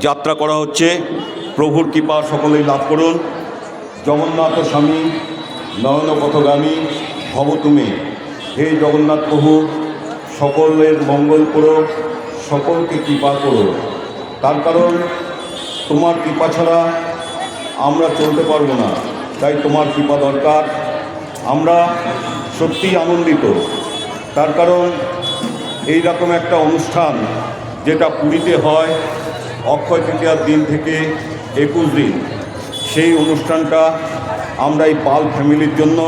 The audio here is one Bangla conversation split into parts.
যাত্রা করা হচ্ছে। প্রভুর কৃপা সকলেই লাভ করুন। জগন্নাথ স্বামী নয়ন পথগামী ভব তুমি। হে জগন্নাথ প্রভু, সকলের মঙ্গল করো, সকলকে কৃপা করো। তার কারণ, তোমার কৃপা ছাড়া আমরা চলতে পারব না। তাই তোমার কৃপা দরকার। আমরা সত্যিই আনন্দিত। তার কারণ, এই রকম একটা অনুষ্ঠান যেটা পুরীতে হয় অক্ষয় তৃতীয়ার দিন থেকে একুশ দিন। সেই অনুষ্ঠানটা আমরা এই পাল ফ্যামিলির জন্য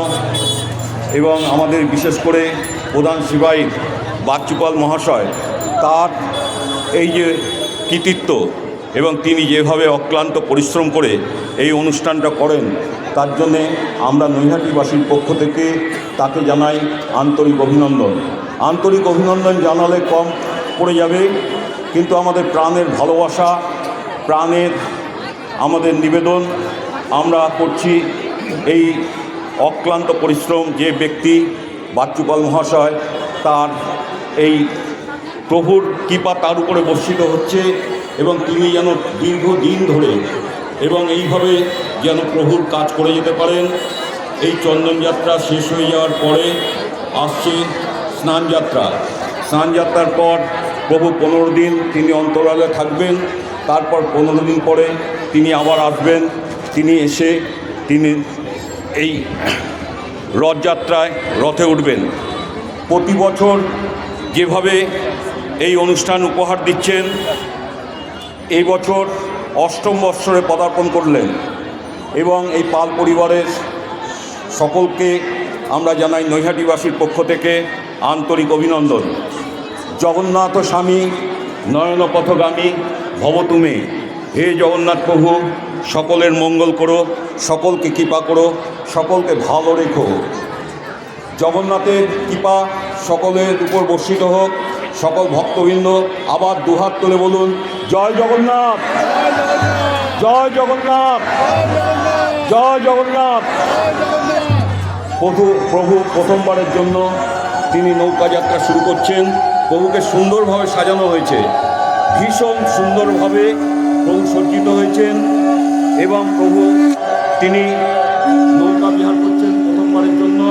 এবং আমাদের বিশেষ করে প্রধান সিপাহী বাচ্চুপাল মহাশয়, তার এই যে কৃতিত্ব এবং তিনি যেভাবে অক্লান্ত পরিশ্রম করে এই অনুষ্ঠানটা করেন, তার জন্যে আমরা নৈহাটিবাসীর পক্ষ থেকে তাকে জানাই আন্তরিক অভিনন্দন। আন্তরিক অভিনন্দন জানালে কম পড়ে যাবে। কিন্তু আমাদের প্রাণের ভালোবাসা, প্রাণের আমাদের নিবেদন, আমরা করছি এই অক্লান্ত পরিশ্রম যে ব্যক্তি বাচ্চুপাল মহাশয় তার এই প্রভুর কৃপা তার উপরে বর্ষিত হচ্ছে এবং তিনি যেন দীর্ঘদিন ধরে এবং এইভাবে যেন প্রভুর কাজ করে যেতে পারেন। এই চন্দনযাত্রা শেষ হয়ে যাওয়ার পরে আসছে স্নানযাত্রা স্নানযাত্রার পর প্রভু পনেরো দিন তিনি অন্তরালে থাকবেন, তারপর পনেরো দিন পরে তিনি আবার আসবেন, তিনি এসে তিনি এই রথযাত্রায় রথে উঠবেন। প্রতি বছর যেভাবে এই অনুষ্ঠান উপহার দিচ্ছেন, এই বছর অষ্টম বৎসরে পদার্পণ করলেন এবং এই পাল পরিবারের সকলকে আমরা জানাই নৈহাটিবাসীর পক্ষ থেকে আন্তরিক অভিনন্দন। জগন্নাথ স্বামী, নয়ন পথগামী ভবতুমে হে জগন্নাথ প্রভু, সকলের মঙ্গল করো, সকলকে কৃপা করো, সকলকে ভালো রেখো। জগন্নাথের কৃপা সকলের উপর বর্ষিত হোক, সকল ভক্তবৃন্দ আবার দুহাত তুলে বলুন, জয় জগন্নাথ! জয় জগন্নাথ! জয় জগন্নাথ! প্রভু প্রভু প্রথমবারের জন্য তিনি নৌকা যাত্রা শুরু করছেন। প্রভুকে সুন্দরভাবে সাজানো হয়েছে। ভীষণ সুন্দরভাবে প্রভু সজ্জিত হয়েছেন এবং প্রভু তিনি নৌকা বিহার করছেন প্রথমবারের জন্য।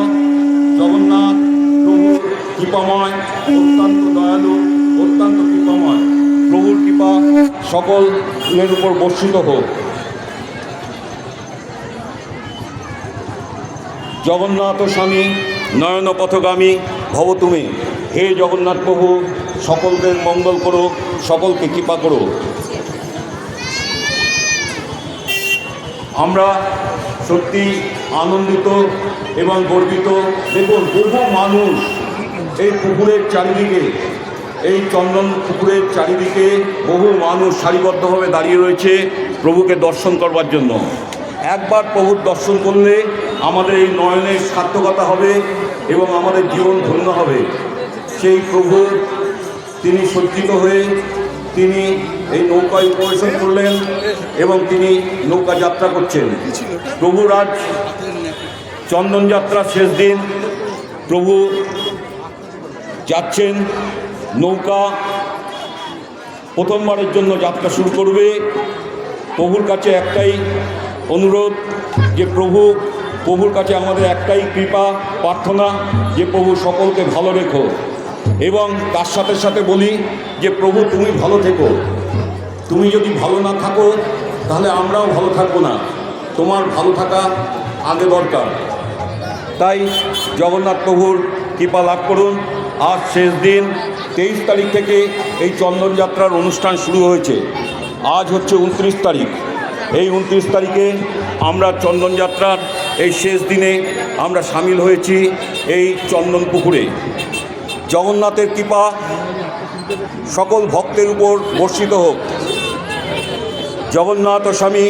জগন্নাথ প্রভু কৃপাময়, অত্যন্ত দয়ালু, অত্যন্ত কৃপাময়। প্রভুর কৃপা সকলের উপর বর্ষিত হোক। জগন্নাথ স্বামী নয়ন পথগামী ভব তুমি। হে জগন্নাথ প্রভু সকলকে মঙ্গল করো, সকলকে কৃপা করো। আমরা সত্যি আনন্দিত এবং গর্বিত। দেখুন, বহু মানুষ এই পুকুরের চারিদিকে, এই চন্দন পুকুরের চারিদিকে বহু মানুষ সারিবদ্ধভাবে দাঁড়িয়ে রয়েছে প্রভুকে দর্শন করবার জন্য। একবার প্রভুর দর্শন করলে আমাদের এই নয়নের সার্থকতা হবে এবং আমাদের জীবন ধন্য হবে। সেই প্রভু তিনি সজ্জিত হয়ে তিনি এই নৌকায় পরিবেশন করলেন এবং তিনি নৌকা যাত্রা করছেন। প্রভুর আজ চন্দন যাত্রা শেষ দিন প্রভু যাচ্ছেন নৌকা প্রথমবারের জন্য যাত্রা শুরু করবে। প্রভুর কাছে একটাই অনুরোধ যে প্রভু, প্রভুর কাছে আমাদের একটাই কৃপা, প্রার্থনা যে প্রভু সকলকে ভালো রেখো। এবং তার সাথে সাথে বলি যে, প্রভু, তুমি ভালো থেকো। তুমি যদি ভালো না থাকো, তাহলে আমরাও ভালো থাকব না। তোমার ভালো থাকা আগে দরকার। তাই জগন্নাথ প্রভুর কৃপা লাভ করুন। আজ শেষ দিন, তেইশ তারিখ থেকে এই চন্দনযাত্রার অনুষ্ঠান শুরু হয়েছে। আজ হচ্ছে উনত্রিশ তারিখ। এই উনত্রিশ তারিখে আমরা চন্দনযাত্রার এই শেষ দিনে আমরা সামিল হয়েছি এই চন্দন পুকুরে। জগন্নাথের কৃপা সকল ভক্তের উপর বর্ষিত হোক। জগন্নাথ স্বামী,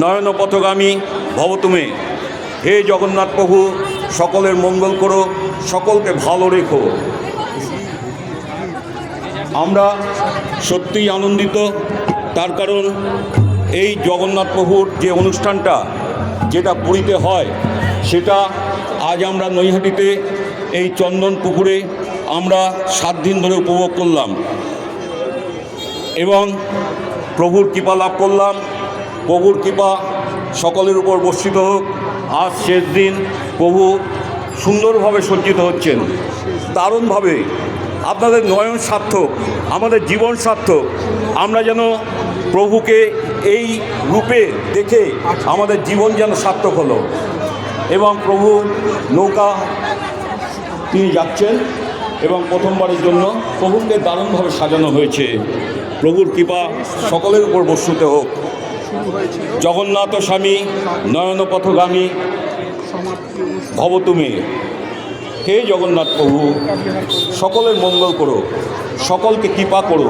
নয়ন পথগামী ভবতুমে হে জগন্নাথ প্রভু, সকলের মঙ্গল করো, সকলকে ভালো রেখো। আমরা সত্যিই আনন্দিত, তার কারণ এই জগন্নাথ প্রভুর যে অনুষ্ঠানটা যেটা পুরীতে হয়, সেটা আজ আমরা নৈহাটিতে এই চন্দন পুকুরে আমরা সাত দিন ধরে উপভোগ করলাম এবং প্রভুর কৃপা লাভ করলাম। প্রভুর কৃপা সকলের উপর বর্ষিত হোক। আজ শেষ দিন, প্রভু সুন্দরভাবে সজ্জিত হচ্ছেন। দারুণভাবে। আপনাদের নয়ন সার্থক, আমাদের জীবন সার্থক। আমরা যেন প্রভুকে এই রূপে দেখে আমাদের জীবন যেন সার্থক হলো। এবং প্রভু নৌকা তিনি যাচ্ছেন। এবং প্রথমবারের জন্য প্রভুকে দারুণভাবে সাজানো হয়েছে। প্রভুর কৃপা সকলের উপর বর্ষিত হোক। জগন্নাথ স্বামী, নয়নপথগামী ভব তুমি হে জগন্নাথ প্রভু, সকলের মঙ্গল করো, সকলকে কৃপা করো।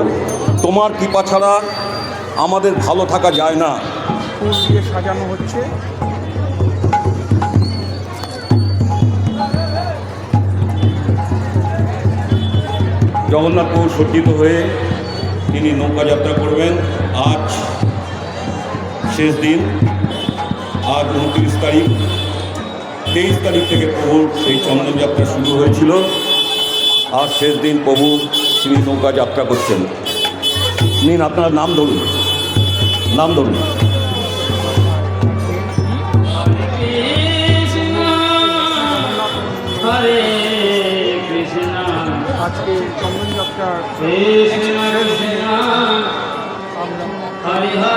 তোমার কৃপা ছাড়া আমাদের ভালো থাকা যায় না। দিয়ে সাজানো হচ্ছে। জগন্নাথ প্রভু সজ্জিত হয়ে তিনি নৌকা যাত্রা করবেন। আজ শেষ দিন আজ উনত্রিশ তারিখ। তেইশ তারিখ থেকে প্রভুর সেই চন্দনযাত্রা শুরু হয়েছিল। আজ শেষ দিন প্রভু তিনি নৌকা যাত্রা করছেন। নিন আপনার নাম ধরুন। নাম ধরুন। আজকে কৃষ্ণ আমরা